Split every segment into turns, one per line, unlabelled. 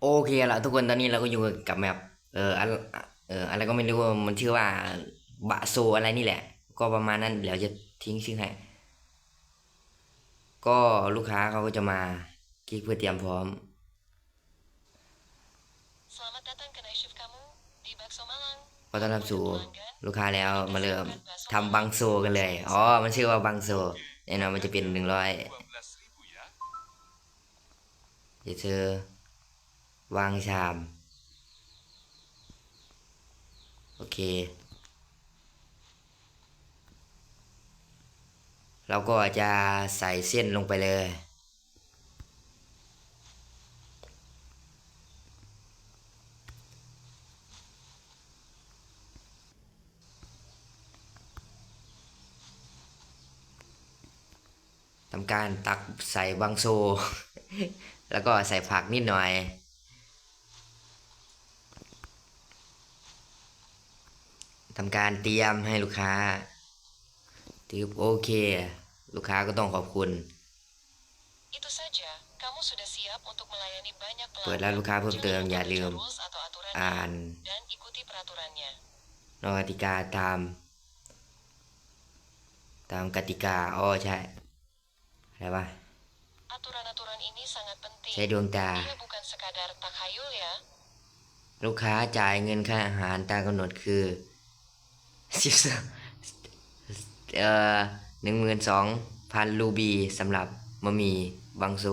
โอเคละทุกคนตอนนี้เราก็อยู่กับแมปเอออะไรเอออะไรก็ไม่รู้ว่ามันชื่อว่าบะโซอะไรนี่แหละ ก็ประมาณนั้นเดี๋ยวจะทิ้งชื่อให้ก็ลูกค้าเขาก็จะมาคลิกเพื่อเตรียมพร้อม
Selamat datang ke night shift kamu di Bakso Malang.
ก็ต้อนรับสู่
Pelanggan,
ลูกค้าแล้วมาเริ่มทำบังโซกันเลย อ๋อ มันชื่อว่าบังโซแน่นอนมันจะเป็นหนึ่งร้อย
12.000 ya.
เดี๋ยวเธอ วางชาม โอเค เราก็จะใส่เส้นลงไปเลย ทำการตักใส่บางโซ แล้วก็ใส่ผักนิดหน่อย ทำการเตรียมให้ลูกค้าตืบโอเค ลูกค้าก็ต้องขอบคุณ
Itu saja, kamu sudah siap untuk melayani banyak
เปิดแล้วลูกค้าเพิ่มเติมอย่าลืม
rules atau aturannya
อ่าน
dan ikuti peraturannya.
นอกกติกาตาม ตามกติกาอ๋อใช่อะไรวะ
Aturan-aturan ini sangat penting.
ใช้ดวงตา
Dia bukan sekadar takhayul ya.
ลูกค้าจ่ายเงินค่าอาหารตามกำหนดคือ สิบสองเอ่อหนึ่งหมื่นสองพันรูบีสำหรับบะหมี่บังโซ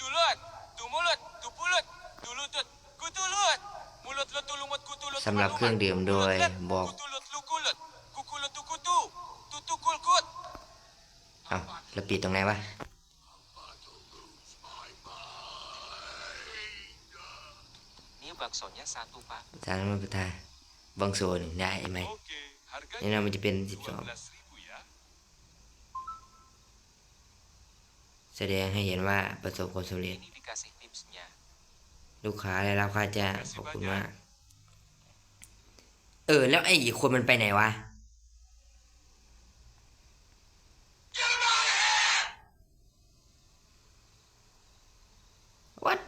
Tulut, tu mulut, tu pulut, tu lutut, ku tulut. Mulut lu tu lumut, ku tulut.
สำหรับเครื่องดื่มโดยบอก
Ku tulut lu kulut, ku kulut tu kutu, tu tu kul kut.
เอาแล้วปิดตรงไหนวะ
Ini baksonya satu pak
สารมันประทาน บังโซหนึ่งได้ไหม
Oke, harganya
นี่นะมันจะเป็นสิบสอง
12.000 ya.
แสดงให้เห็นว่าประสบความสำเร็จ
ini dikasih tipsnya
ลูกค้าได้รับค่าจ้างขอบคุณมาก เออ แล้วไอ้อีกคนมันไปไหนวะ What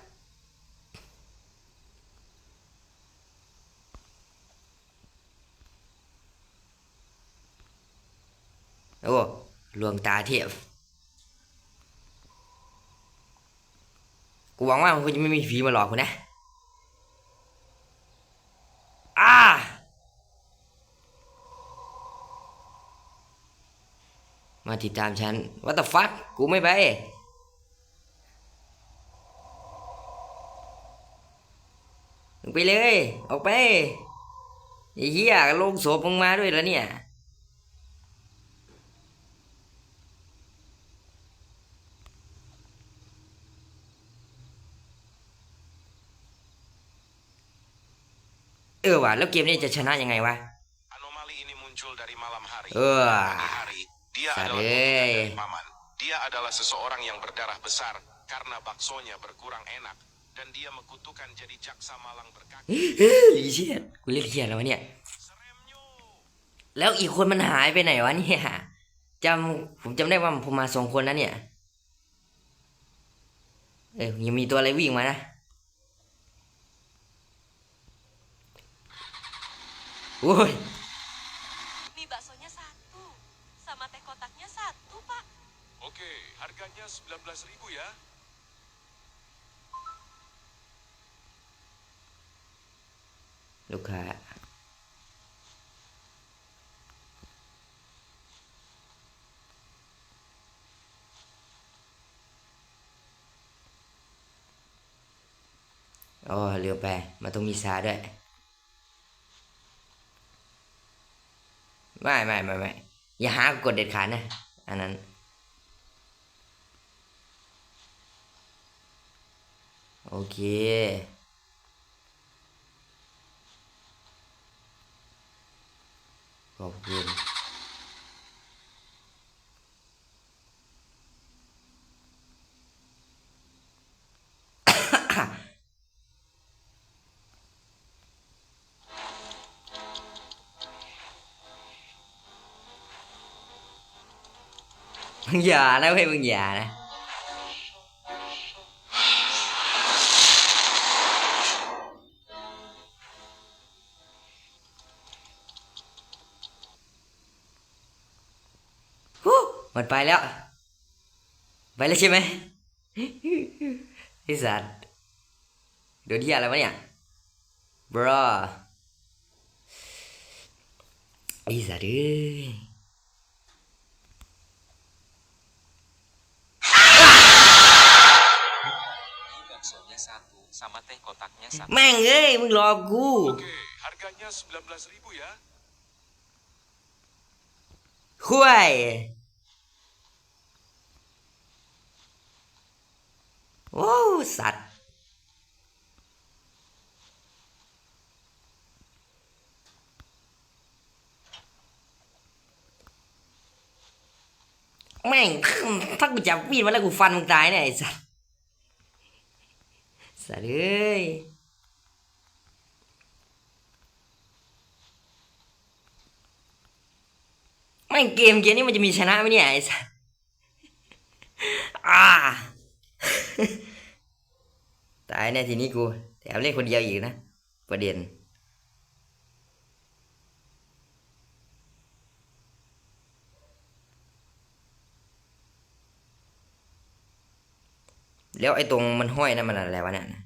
โอ้ลวงตาเทียบกูหวังว่ามันคงจะไม่มีผีมาหลอกกูนะอ่ามาติดตามฉัน What the fuck กูไม่ไปไปเลย ออกไปไอ้เหี้ยลงศพมึงมาด้วยแล้วเนี่ย เออว่ะแล้วเกมนี้จะชนะยังไงวะ
Anomali ini muncul dari malam hari.
Wah.
Pagi hari, dia
Sadai.
adalah keturunan dari paman. Dia adalah seseorang yang berdarah besar karena baksonya berkurang enak dan dia mekutukan jadi jaksa malang berkaki.
เฮ้ยเชี่ยกูเรียกเชี่ยแล้ววะเนี่ย แล้วอีกคนมันหายไปไหนวะเนี่ยจำผมจำได้ว่าผมมาสองคนนะเนี่ย เอ้ยยังมีตัวอะไรวิ่งมานะ โอ้ย
Mie baksonya satu, sama teh kotaknya satu, Pak.
Oke, harganya 19.000 ya.
ลูกค้าอ๋อเรือไปมันต้องมีซาด้วย ไม่ไม่ไม่ไม่อย่าหากดเด็ดขาดนะ อันนั้น โอเคขอบคุณ งอย่านะเว้ยมึงอย่านะหมดไปแล้ว ไปแล้วใช่ไหมไอ้สัตว์โดนที่อะไรวะเนี่ยบรอไอ้สัตว์
sama teh kotaknya satu.
แม่งเอ้ยมึงหลอกกู
Oke, harganya 19.000 ya.
คุยโอ้สัตว์แม่งถ้ากูจับมีดมาแล้วกูฟันมึงตายเนี่ยไอ้สัตว์ สัตว์เอ้ยแม่เกมเกมนี้มันจะมีชนะไหมเนี่ยไอ้สัสอ่าตายแน่ทีนี้กู แถมเล่นคนเดียวอีกนะ ประเด็น แล้วไอ้ตรงมันห้อยนั่นมันอะไรวะเนี่ยนะ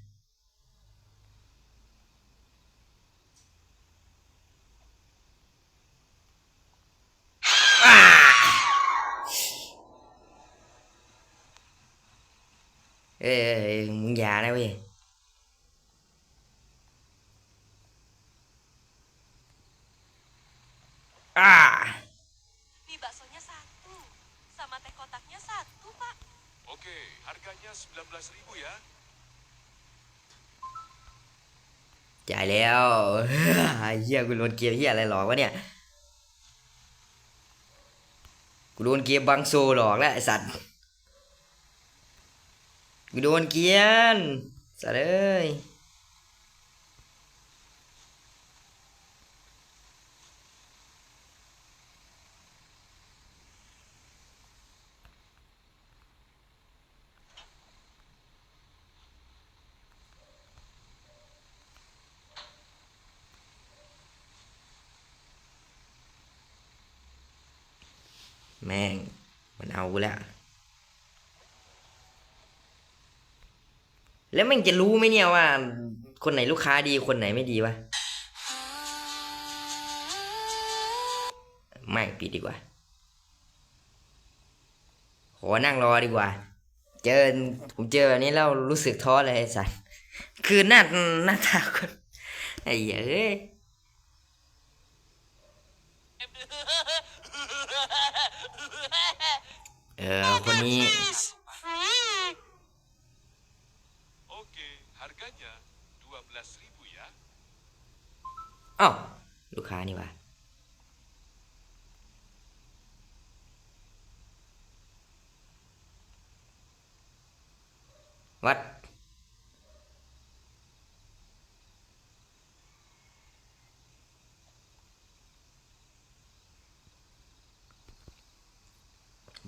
อ่า เอ้ยเอ้ยเอ้ยมึงอย่านะเว้ย อ่า
Mie baksonya satu. Sama teh kotaknya satu, Pak.
Oke, harganya 19.000 ya.
จ่ายแล้วเฮียกูโดนเกียร์เฮียอะไรหลอกวะเนี่ยกูโดนเกียร์บังโซหลอกแล้วไอสัตว์กูโดนเกียร์สัตว์เอ้ย แม่ง มันเอากูแล้ว แล้วแม่งจะรู้ไหมเนี่ยว่า คนไหนลูกค้าดีคนไหนไม่ดีวะ ไม่ปิดดีกว่า ขอนั่งรอดีกว่า เจอผมเจออันนี้แล้วรู้สึกท้อเลยไอ้สัสคือหน้าหน้าตาคนไอ้เหี้ย เอ้ยเออคนนี้
Oke, harganya 12.000 ya.
อ้าวลูกค้านี่วะวัด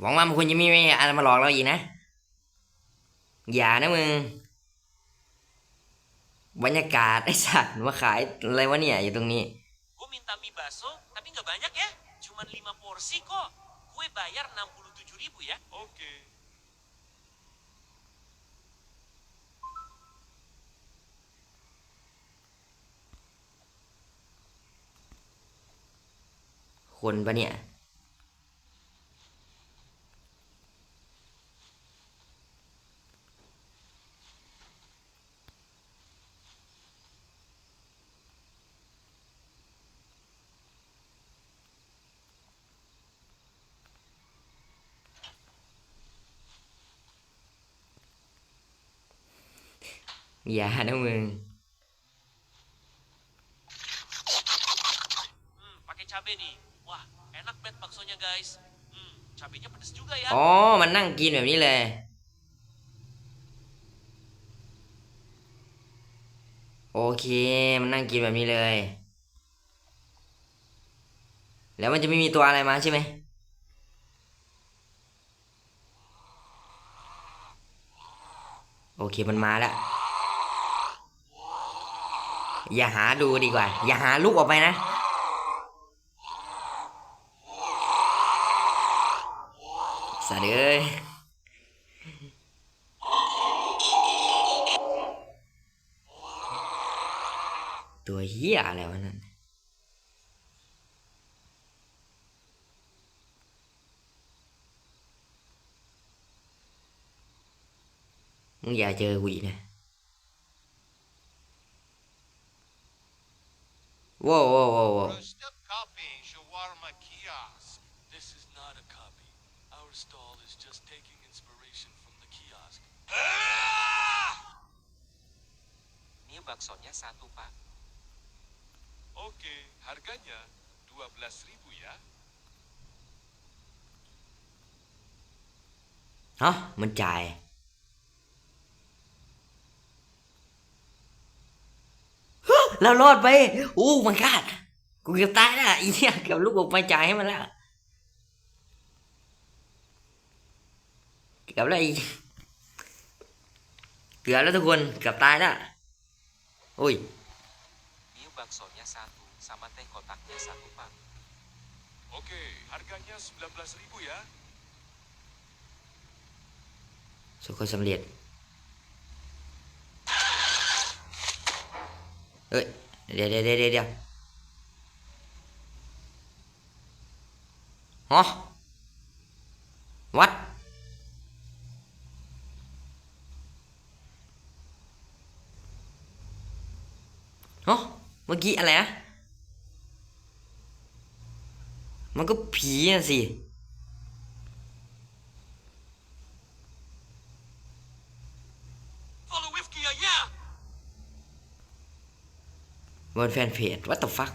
หวังว่ามันควรจะไมีอะไรมาหลอกเราอีกนะ อย่านะมึง บรรยากาศไอ้สัตว์มาขายอะไรวะเนี่ยอยู่ตรงนี้
Gue minta mie bakso, tapi nggak banyak ya. Cuman 5 porsi kok. Gue bayar 67 ribu ya.
Oke.
คนปะเนี่ย อย่านะมึง
Hmm, pakai cabe nih. Wah, enak banget baksonya guys. Hmm, cabenya pedes juga ya.
อ๋อ มันนั่งกินแบบนี้เลยโอเค มันนั่งกินแบบนี้เลย แล้วมันจะไม่มีตัวอะไรมาใช่ไหม โอเค มันมาแล้ว อย่าหาดูดีกว่า อย่าหาลุกออกไปนะเอ้ยตัวเหี้ยอะไรวะนั่นมึงอย่าเจอกูอีกนะว้าวว้าวว้าวว้าว
Stop copying shawarma kiosk.
This is not a copy. Our stall is just taking inspiration from the kiosk.
Ini baksonya satu, Pak.
Oke, harganya 12.000 ya.
ฮะ มันจ่ายเรารอดไปโอ้มันคาดกูเกือบตายแล้วไอ้เหี้ยเกือบลูกออกมาจ่ายให้มันแล้วเกือบแล้วไอ้เกือบแล้วทุกคนเกือบตายแล้วโอ้ย
Ini baksonya satu, sama teh kotaknya satu, Pak.
Oke, harganya 19.000 ya.
สุขสำเร็จ เอ้ยเดี๋ยวเดี๋ยวเดี๋ยวเดี๋ยวฮะวัดฮะเมื่อกี้อะไรนะมันก็ผีน่ะสิ บนแฟนเพจ What the fuck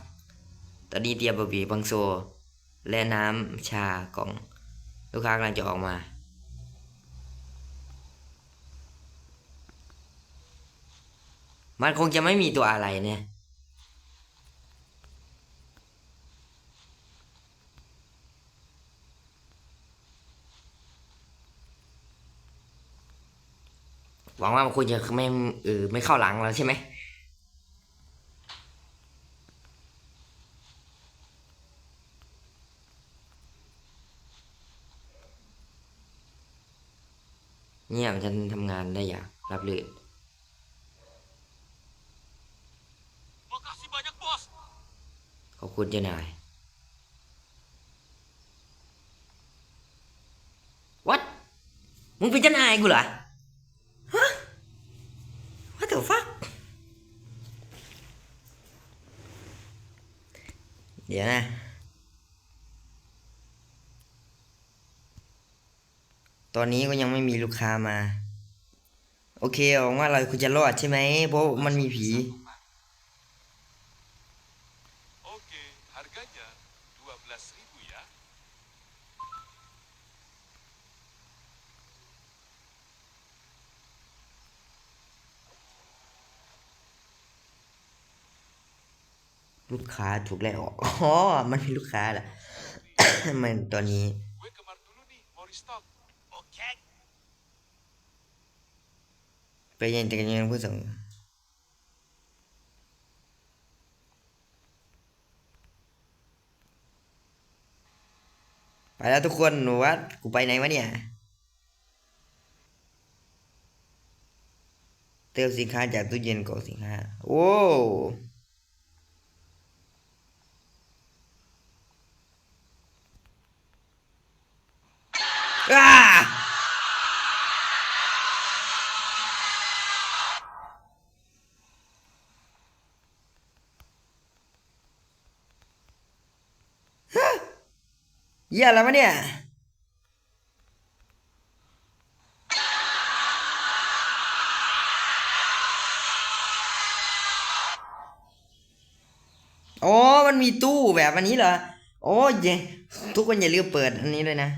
ตอนนี้เตรียมบะหมี่บังโซ และน้ำชาของลูกค้ากำลังจะออกมา มันคงจะไม่มีตัวอะไรเนี่ยหวังว่ามันคงจะไม่เออไม่เข้าหลังเราใช่ไหม เนี่ยมันทำงานได้อย่างรับรื่น ขอบคุณเจ้านาย What มึงเป็นเจ้านายกูเหรอ ฮะ What the fuck เดี๋ยวนะ ตอนนี้ก็ยังไม่มีลูกค้ามา โอเคหวังว่าเราคุณจะรอดใช่ไหมเพราะมันมีผี
Oke, harganya 12.000 ya.
ลูกค้าถูกไล่ออกอ๋อ มันมีลูกค้าแหละมันตอนนี้
Gue kemar dulu nih, mau restock.
Oke.
ไปยังจักรยานผู้ส่งไปแล้วทุกคนหนูว่ากูไปไหนวะเนี่ย เติมสินค้าจากตู้เย็นก่อกสินค้า โอ้า เหี้ยอะไรวะเนี่ยโอ๋อมันมีตู้แบบอันนี้เหรอ โอ้ยทุกคนอย่าลืมเปิดอันนี้เลยนะ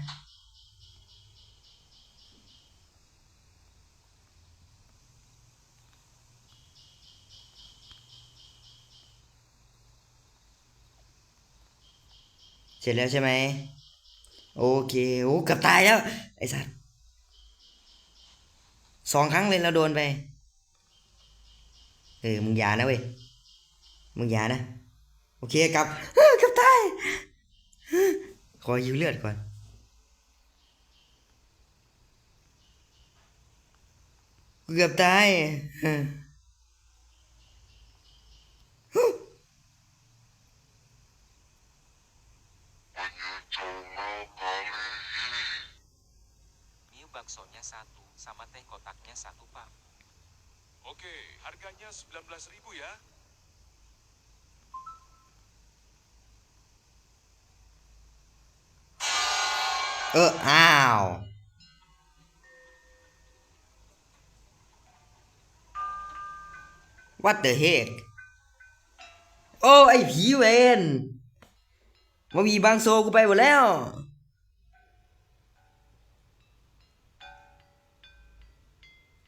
เสร็จแล้วใช่ไหม โอเคโอ้เกือบตายแล้ว ไอ้สัตว์สองครั้งเลยเราโดนไป เออ มึงอย่านะเว้ย มึงอย่านะ โอเคกลับเกือบตาย ขอยิ้วเลือดก่อนเกือบตาย
อ baksonya satu, sama teh kotaknya satu, Pak.
Oke, harganya 19.000 ya.
Ơ, ào. What the heck โอ้ ไอ้ผีเวนมามีบางโซกูไปหมดแล้ว